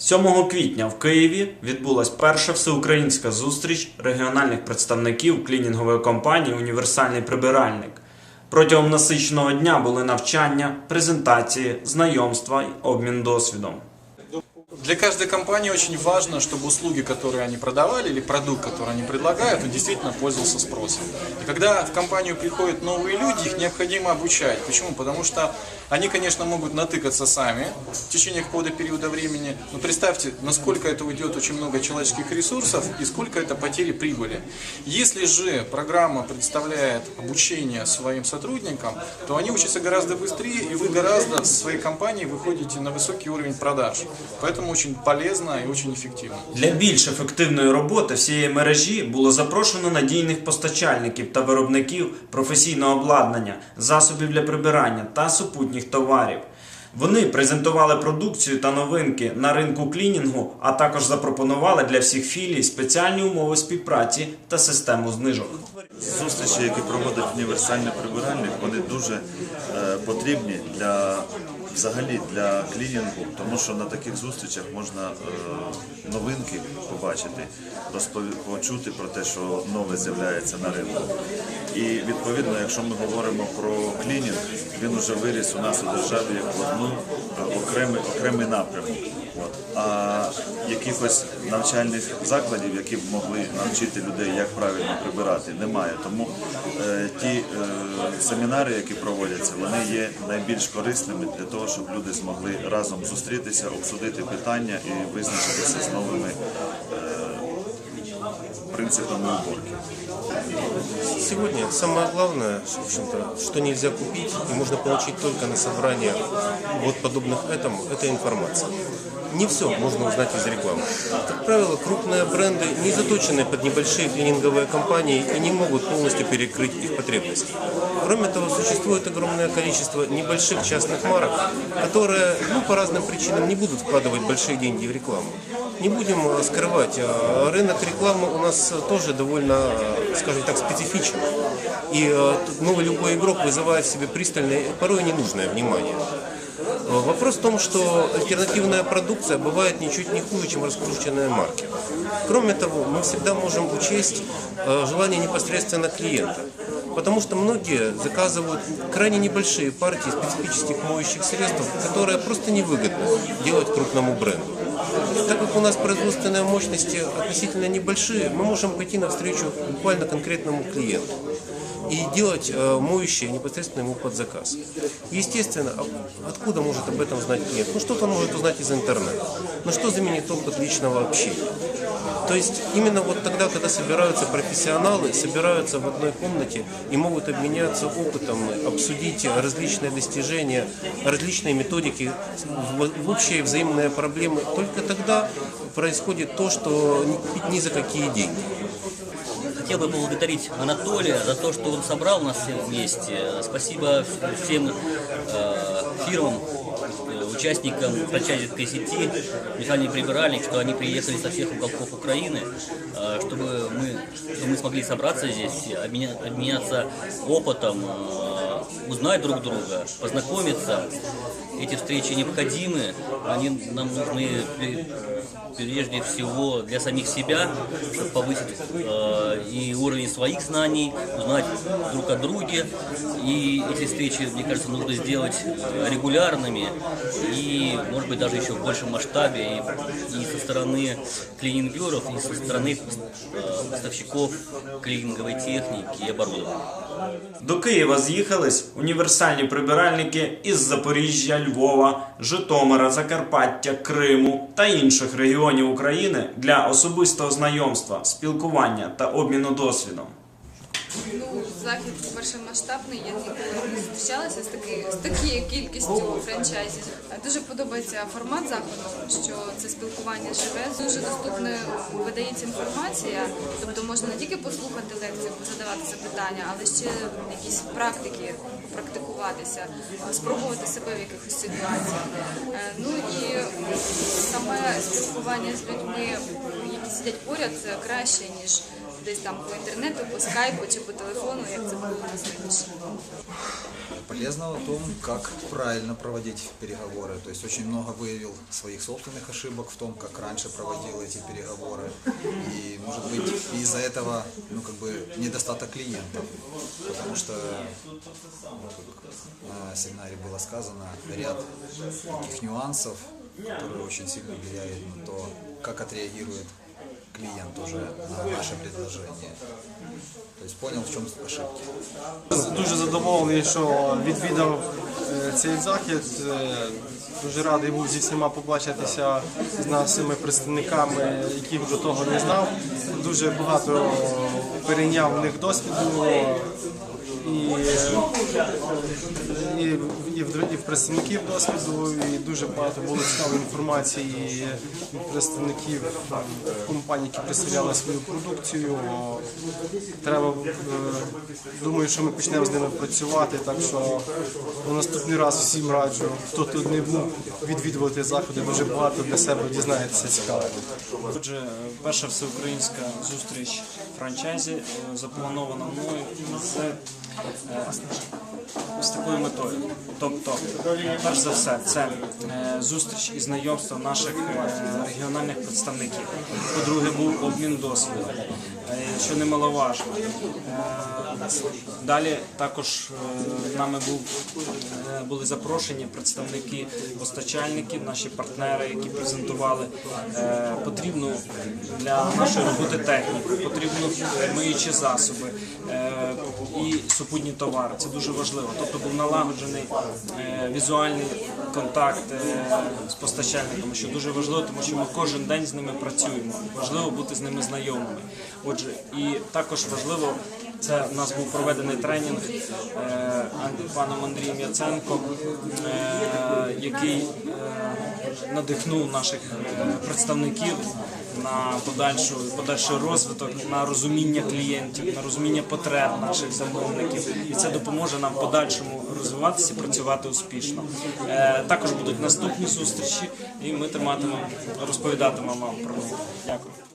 7 квітня в Києві відбулась перша всеукраїнська зустріч регіональних представників клінінгової компанії Універсальний прибиральник. Протягом насиченого дня були навчання, презентації, знайомства й обмін досвідом. Для каждой компании очень важно, чтобы услуги, которые они продавали, или продукт, который они предлагают, он действительно пользовался спросом. И когда в компанию приходят новые люди, их необходимо обучать. Почему? Потому что они, конечно, могут натыкаться сами в течение какого-то периода времени, но представьте, насколько это уйдет очень много человеческих ресурсов и сколько это потери прибыли. Если же программа предоставляет обучение своим сотрудникам, то они учатся гораздо быстрее, и вы гораздо с своей компанией выходите на высокий уровень продаж. Поэтому очень полезно и очень эффективно. Для більш ефективної роботи всієї мережі було запрошено надійних постачальників та виробників професійного обладнання, засобів для прибирання та супутніх товарів. Вони презентували продукцію та новинки на ринку клінінгу, а також запропонували для всіх філій спеціальні умови співпраці та систему знижок. Зустрічі, які проводить універсальний прибиральник, вони дуже е, потрібні для взагалі для клінінгу, тому що на таких зустрічах можна е, новинки побачити, почути про те, що нове з'являється на ринку. І відповідно, якщо ми говоримо про клінінг, він вже виріс у нас у державі як одну е, окремий, окремий напрямок. От. А якихось навчальних закладів, які б могли навчити людей, як правильно прибирати, немає. Тому е, ті е, семінари, які проводяться, вони є найбільш корисними для того, щоб люди змогли разом зустрітися, обсудити питання і визначитися з новими е, принципами уборки. Сегодня самое главное, в общем-то, что нельзя купить и можно получить только на собраниях вот подобных этому, это информация. Не все можно узнать из рекламы. Как правило, крупные бренды не заточены под небольшие клининговые компании и не могут полностью перекрыть их потребности. Кроме того, существует огромное количество небольших частных марок, которые ну, по разным причинам не будут вкладывать большие деньги в рекламу. Не будем э, скрывать, э, рынок рекламы у нас тоже довольно, э, скажем так, специфичен. И ну, любой игрок вызывает в себе пристальное, порой ненужное внимание. Вопрос в том, что альтернативная продукция бывает ничуть не хуже, чем раскрученные марки. Кроме того, мы всегда можем учесть желание непосредственно клиента. Потому что многие заказывают крайне небольшие партии специфических моющих средств, которые просто невыгодно делать крупному бренду. Так как у нас производственные мощности относительно небольшие, мы можем пойти навстречу буквально конкретному клиенту и делать э, моющее непосредственно ему под заказ. Естественно, а откуда может об этом знать клиент? Ну, что-то он может узнать из интернета. Но что заменит опыт личного общения? То есть именно вот тогда, когда собираются профессионалы, собираются в одной комнате и могут обменяться опытом, обсудить различные достижения, различные методики, в- в общие взаимные проблемы, только тогда происходит то, что не купить ни за какие деньги. Хотел бы поблагодарить Анатолия за то, что он собрал нас всех вместе. Спасибо всем э, фирмам, э, участникам франчайзинговой сети «Механик прибиральник», что они приехали со всех уголков Украины, э, чтобы мы, чтобы мы смогли собраться здесь, обменя- обменяться опытом, э, узнать друг друга, познакомиться. Эти встречи необходимы, они нам нужны прежде всего для самих себя, чтобы повысить э, и уровень своих знаний, узнать друг о друге. И эти встречи, мне кажется, нужно сделать э, регулярными и, может быть, даже еще в большем масштабе и, и со стороны клининг-бюров, и со стороны э, поставщиков клининговой техники и оборудования. До Києва з'їхались універсальні прибиральники із Запоріжжя, Львова, Житомира, Закарпаття, Криму та інших регіонів України для особистого знайомства, спілкування та обміну досвідом. Ну, захід по-перше масштабний, я ніколи не зустрічалася з, таки, з такою кількістю франчайзів. Дуже подобається формат заходу, що це спілкування живе, дуже доступно видається інформація, тобто можна не тільки послухати лекцію, задавати запитання, але ще якісь практики попрактикуватися, спробувати себе в якихось ситуаціях. Е, Ну і саме спілкування з людьми, які сидять поряд, це краще ніж десь там по інтернету, по скайпу чи по телефону, як це було у нас раніше. полезного в том, как правильно проводить переговоры. То есть очень много выявил своих собственных ошибок в том, как раньше проводил эти переговоры. И, может быть, из-за этого, ну, как бы, недостаток клиентов. Потому что, ну, как на семинаре было сказано, ряд таких нюансов, которые очень сильно влияют на то, как отреагирует клиент уже на наше предложение. То есть понял, в чем ошибки. Дуже задоволений, що відвідав е, цей захід. Е, Дуже радий був зі всіма побачитися з нашими представниками, яких до того не знав. Дуже багато перейняв в них досвіду. І, і, і, в, і в представників досвіду, і дуже багато було цікавої інформації від представників компаній, які представляли свою продукцію. Треба е, думаю, що ми почнемо з ними працювати. Так що у наступний раз всім раджу, хто тут не був, відвідувати заходи. Дуже багато для себе дізнаєтеся цікавого. Отже, перша всеукраїнська зустріч франчайзі е, запланована мною з, е, з такою метою. Тобто, перш за все, це е, зустріч і знайомство наших е, регіональних представників. По-друге, був обмін досвідом, е, що немаловажно. Далі також нами був, були запрошені представники постачальників, наші партнери, які презентували потрібну для нашої роботи техніку, потрібно миючі засоби і супутні товари. Це дуже важливо. Тобто був налагоджений е, візуальний контакт е, з постачальниками, що дуже важливо, тому що ми кожен день з ними працюємо. Важливо бути з ними знайомими. Отже, і також важливо. Це у нас був проведений тренінг е, паном Андрієм Яценко, е, який надихнув наших представників на подальшу, подальший розвиток, на розуміння клієнтів, на розуміння потреб наших замовників. І це допоможе нам в подальшому розвиватися працювати успішно. Е, також будуть наступні зустрічі, і ми триматимемо, розповідатимемо вам про них. Дякую.